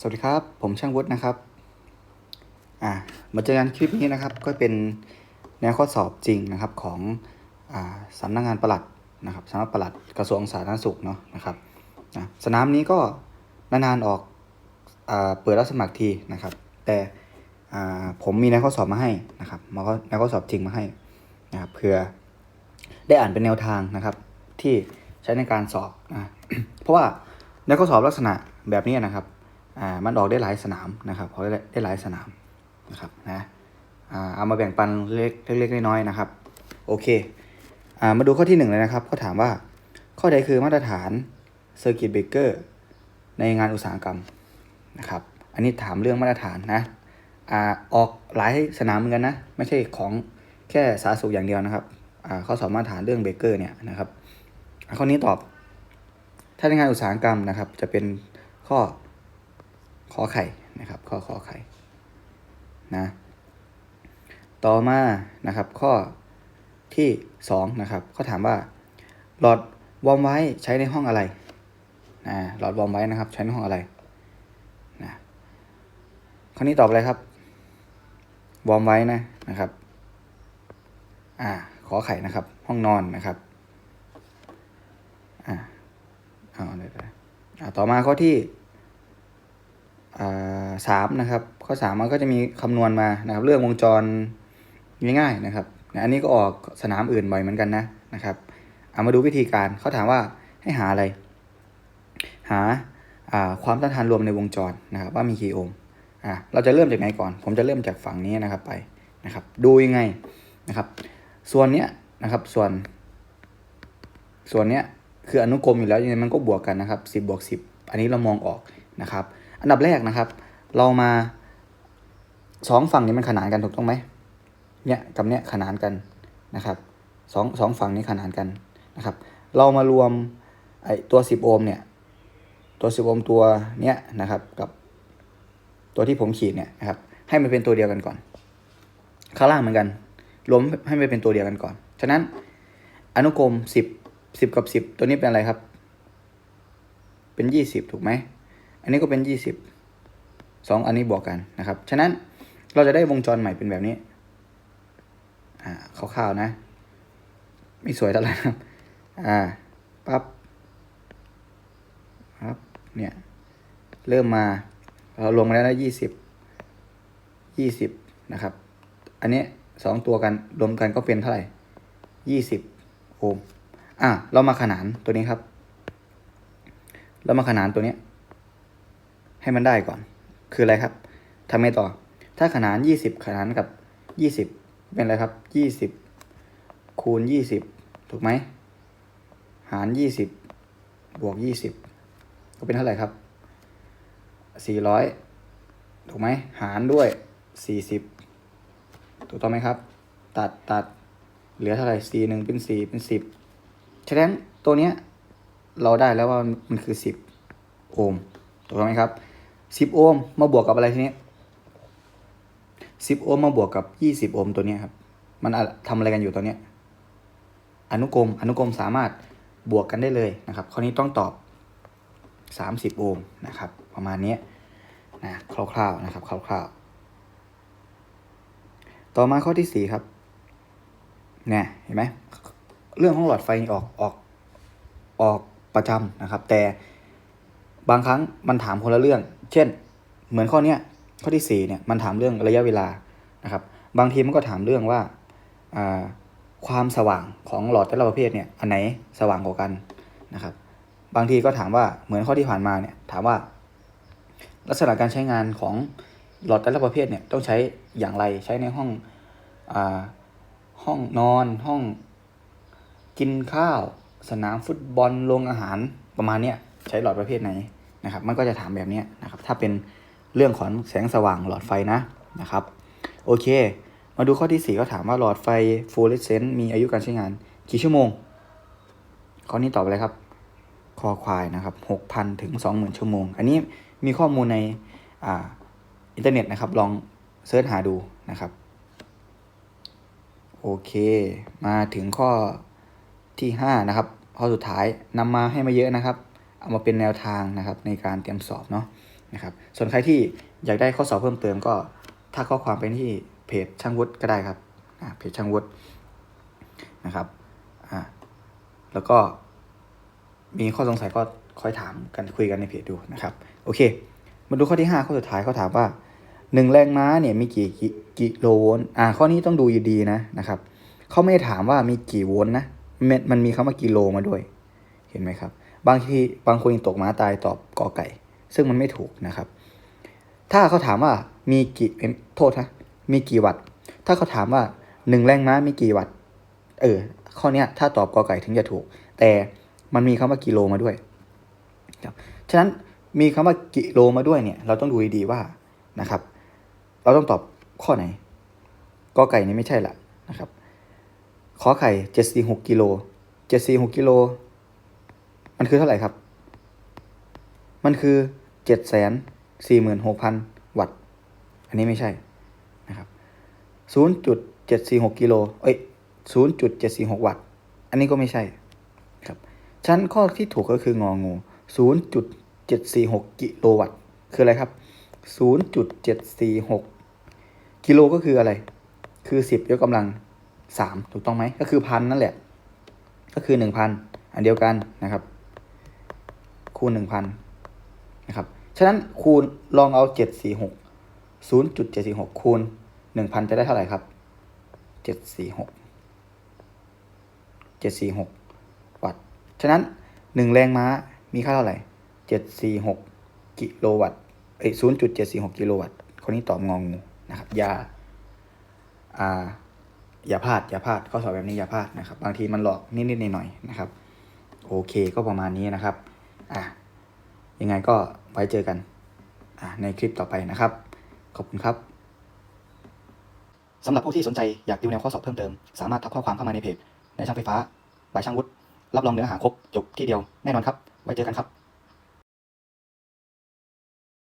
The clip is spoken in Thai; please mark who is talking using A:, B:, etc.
A: สวัสดีครับ ผมช่างวุฒินะครับ อ่า มาเจอกันคลิปนี้นะครับ ก็เป็นแนวข้อสอบจริงนะครับของอ่าสำนักงานประหลัดนะครับสำนักประหลัดกระทรวงสาธารณสุขเนาะนะครับนะสนามนี้ก็นานๆออกอาเปิดรับสมัครทีนะครับ แต่อ่าผมมีแนวข้อสอบมาให้นะครับมาก็แนวข้อสอบจริงมาให้นะครับเพื่อได้อ่านเป็นแนวทางนะครับ ที่ใช้ในการสอบนะเพราะว่าแนวข้อสอบลักษณะแบบนี้นะครับ อ่ามันออกได้หลายสนามนะครับออกได้ได้หลายสนามนะครับนะอ่าเอามาแบ่งปันเล็กเล็กน้อยๆนะครับโอเคอ่ามาดูข้อที่หนึ่งเลยนะครับก็ถามว่าข้อใดคือมาตรฐานเซอร์กิตเบเกอร์ในงานอุตสาหกรรมนะครับอันนี้ถามเรื่องมาตรฐานนะอ่าออกหลายสนามเหมือนกันนะไม่ใช่ของแค่สาธารณสุขอย่างเดียวนะครับอ่าข้อสอบมาตรฐานเรื่องเบเกอร์เนี่ยนะครับข้อนี้ตอบถ้าในงานอุตสาหกรรมนะครับ จะเป็นข้อ ขอไข่นะครับ ข้อขอไข่นะต่อมานะครับ ข้อที่สองนะครับเขาถามว่า หลอดวอร์มไว้ใช้ในห้องอะไรนะหลอดวอร์มไว้นะครับ ใช้ในห้องอะไรนะข้อนี้ตอบอะไรครับวอร์มไว้นะนะครับ อ่า ขอไข่นะครับ ห้องนอนนะครับ อ่าเอาเดี๋ยวอ่าต่อมาข้อที่ สามนะครับ ข้อสามมันก็จะมีคำนวณมานะครับ เรื่องวงจรง่ายๆนะครับอันนี้ก็ออกสนามอื่นบ่อยเหมือนกันนะนะครับเอามาดูวิธีการเขาถามว่าให้หาอะไร หาความต้านทานรวมในวงจรนะครับ ว่ามีกี่โอห์มเราจะเริ่มจากไหนก่อน ผมจะเริ่มจากฝั่งนี้นะครับไปนะครับ ดูยังไงนะครับ ส่วนเนี้ยนะครับส่วน ส่วนเนี้ยคืออนุกรมอยู่แล้วยังไงมันก็บวกกันนะครับ10บวก10 อันนี้เรามองออกนะครับ อันดับแรกนะครับ เรามาสองฝั่งนี้มันขนานกันถูกต้องไหมเนี่ยกับเนี่ยขนานกันนะครับสองสองฝั่งนี้ขนานกันนะครับ เรามารวมไอตัว 10 โอห์มเนี่ยตัว 10 โอห์มตัวเนี้ยนะครับกับตัวที่ผมขีดเนี่ยนะครับให้มันเป็นตัวเดียวกันก่อน ข้างล่างเหมือนกันรวมให้มันเป็นตัวเดียวกันก่อน ฉะนั้นอนุกรม 10 10 กับ 10 ตัวนี้เป็นอะไรครับ เป็น 20 ถูกไหม อันนี้ก็เป็น 20 2 อันนี้บวกกันนะครับ ฉะนั้นเราจะได้วงจรใหม่เป็นแบบนี้อ่าคร่าวๆนะ ไม่สวยเท่าไหร่ครับ อ่าปั๊บครับเนี่ย เริ่มมาเราลงมาแล้วนะยี่สิบยี่สิบนะครับ อันนี้สองตัวกันรวมกันก็เป็นเท่าไหร่ยี่สิบโอห์มอ่าเรามาขนานตัวนี้ครับ เรามาขนานตัวนี้ ให้มันได้ก่อน คืออะไรครับทำไงต่อ ถ้าขนานยี่สิบขนานกับยี่สิบเป็นอะไรครับยี่สิบคูณยี่สิบถูกไหม หารยี่สิบบวกยี่สิบก็เป็นเท่าไหร่ครับสี่ร้อยถูกไหม หารด้วยสี่สิบถูกต้องไหมครับ ตัดตัดเหลือเท่าไหร่สี่หนึ่งเป็นสี่เป็นสิบฉะนั้นตัวเนี้ยเราได้แล้วว่ามันคือสิบโอห์ม ถูกต้องไหมครับ สิบโอห์มมาบวกกับอะไรทีนี้สิบโอห์มมาบวกกับยี่สิบโอห์มตัวนี้ครับ มันทำอะไรกันอยู่ตัวเนี้ยอนุกรมอนุกรมสามารถบวกกันได้เลยนะครับข้อนี้ต้องตอบสามสิบโอห์มนะครับ ประมาณนี้นะคร่าวๆนะครับคร่าวๆ ต่อมาข้อที่สี่ครับเนี่ยเห็นไหมเรื่องของหลอดไฟออกออกออกประจำนะครับ แต่บางครั้งมันถามคนละเรื่อง เช่น เหมือนข้อเนี้ยข้อที่สี่เนี่ยมันถามเรื่องระยะเวลานะครับ บางทีมันก็ถามเรื่องว่าความสว่างของหลอดแต่ละประเภทเนี่ยอันไหนสว่างกว่ากันนะครับ บางทีก็ถามว่าเหมือนข้อที่ผ่านมาเนี่ยถามว่า ลักษณะการใช้งานของหลอดแต่ละประเภทเนี่ยต้องใช้อย่างไรใช้ในห้องอห้องนอนห้องกินข้าว สนามฟุตบอลโรงอาหารประมาณเนี้ยใช้หลอดประเภทไหน นะครับ มันก็จะถามแบบนี้นะครับ ถ้าเป็นเรื่องของแสงสว่างหลอดไฟนะนะครับ โอเค มาดูข้อที่ 4 ก็ถามว่าหลอดไฟฟูเรสเซนต์มีอายุการใช้งาน กี่ชั่วโมง ข้อนี้ตอบอะไรครับ คอควายนะครับ 6,000 ถึง 20,000 ชั่วโมง อันนี้มีข้อมูลในอ่าอินเทอร์เน็ตนะครับ ลองเสิร์ชหาดูนะครับ โอเค มาถึงข้อที่ 5 นะครับ ข้อสุดท้ายนำมาให้มาเยอะนะครับ เอามาเป็นแนวทางนะครับในการเตรียมสอบเนาะนะครับ ส่วนใครที่อยากได้ข้อสอบเพิ่มเติมก็ถ้าข้อความไปที่เพจช่างวุฒิก็ได้ครับเพจช่างวุฒินะครับอ่าแล้วก็มีข้อสงสัยก็ค่อยถามกันคุยกันในเพจดูนะครับ โอเค มาดูข้อที่ 5 ข้อสุดท้ายเขาถามว่าหนึ่งแรงม้าเนี่ยมีกี่กิโลโวลต์อ่าข้อนี้ต้องดูอยู่ดีนะนะครับเขาไม่ได้ถามว่ามีกี่โวลต์นะมันมันมีคำว่ากิโลมาด้วย เห็นไหมครับ บางทีบางคนยังตกม้าตายตอบกอไก่ ซึ่งมันไม่ถูกนะครับ ถ้าเขาถามว่ามีกี่เอ้ยโทษนะมีกี่วัตต์ถ้าเขาถามว่าหนึ่งแรงม้ามีกี่วัตต์เออ ข้อเนี้ยถ้าตอบกอไก่ถึงจะถูก แต่มันมีคำว่ากิโลมาด้วยครับฉะนั้นมีคำว่ากิโลมาด้วยเนี่ย เราต้องดูดีๆว่านะครับ เราต้องตอบข้อไหนกอไก่นี่ไม่ใช่ละนะครับขอไข่เจ็ดสี่หกกิโลเจ็ดสี่หกกิโล มันคือเท่าไหร่ครับ มันคือเจ็ดแสนสี่หมื่นหกพันวัตต์ อันนี้ไม่ใช่นะครับศูนย์จุดเจ็ดสี่หกกิโล เอ้ยศูนย์จุดเจ็ดสี่หกวัตต์ อันนี้ก็ไม่ใช่ครับฉะนันข้อที่ถูกก็คืององูศูนย์จุดเจ็ดสี่หกกิโลวัตต์ คืออะไรครับศูนย์จุดเจ็ดสี่หกกิโลก็คืออะไร คือสิบยกกำลังสามถูกต้องไหม ก็คือพันนั่นแหละ ก็คือหนึ่งพันอันเดียวกันนะครับ คูณหนึ่งพันนะครับฉะนั้นคูณลองเอาเจ็ดสี่หกศูนย์จุดเจ็ดสี่หกคูณหนึ่งพันจะได้เท่าไหร่ครับเจ็ดสี่หกเจ็ดสี่หกวัตต์ฉะนั้นหนึ่งแรงม้ามีค่าเท่าไหร่เจ็ดสี่หกกิโลวัตต์เอ้ศูนย์จุดเจ็ดสี่หกกิโลวัตต์คนนี้ตอบงองูนะครับอย่าอ่าอย่าพลาดอย่าพลาดข้อสอบแบบนี้อย่าพลาดนะครับ บางทีมันหลอกนิดๆหน่อยๆนะครับ โอเคก็ประมาณนี้นะครับ อะยังไงก็ไว้เจอกันอะในคลิปต่อไปนะครับ ขอบคุณครับสำหรับผู้ที่สนใจอยากดูแนวข้อสอบเพิ่มเติม สามารถทักข้อความเข้ามาในเพจในช่างไฟฟ้าบายช่างวุฒิรับรองเนื้อหาครบจบที่เดียวแน่นอนครับ ไว้เจอกันครับ